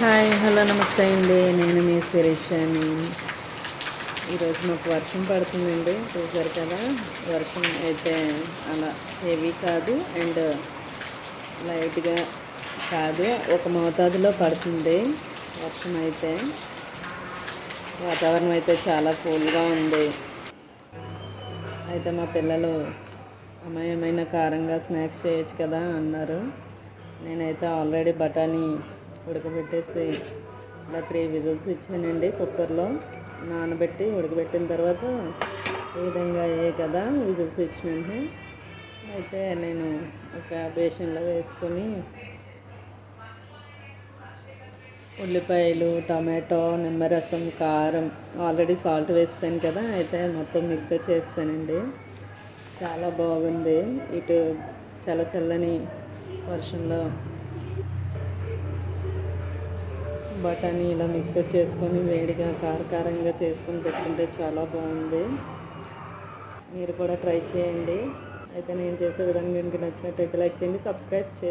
Hi hello నమస్తే అండి. నేను మీ శిరీషాని. ఈరోజు మాకు వర్షం పడుతుందండి. చూసారు కదా వర్షం అయితే అలా హెవీ కాదు. అండ్ లైట్గా కాదు ఒక మోతాదులో పడుతుంది వర్షం అయితే. వాతావరణం అయితే చాలా కూల్గా ఉంది. అయితే మా పిల్లలు అమ్మాయి ఏమైనా కారంగా స్నాక్స్ చేయొచ్చు కదా అన్నారు. నేనైతే ఆల్రెడీ బఠానీ ఉడకబెట్టేసి ఇలా త్రీ విజిల్స్ ఇచ్చానండి కుక్కర్లో. నానబెట్టి ఉడకబెట్టిన తర్వాత ఈ విధంగా అయ్యాయి కదా విజిల్స్ ఇచ్చిన అయితే నేను ఒక బేషన్లో వేసుకొని ఉల్లిపాయలు టమాటో నిమ్మరసం కారం ఆల్రెడీ సాల్ట్ వేసాను కదా అయితే మొత్తం మిక్సర్ చేస్తానండి. చాలా బాగుంది. ఇటు చల్ల చల్లని వర్షంలో బఠానీ ఇలా మిక్సర్ చేసుకొని వేడిగా కారకారంగా చేసుకొని పెట్టుకుంటే చాలా బాగుంది. మీరు కూడా ట్రై చేయండి. అయితే నేను చేసే విధంగా మీకు నచ్చినట్టయితే లైక్ చేయండి సబ్స్క్రైబ్ చేసి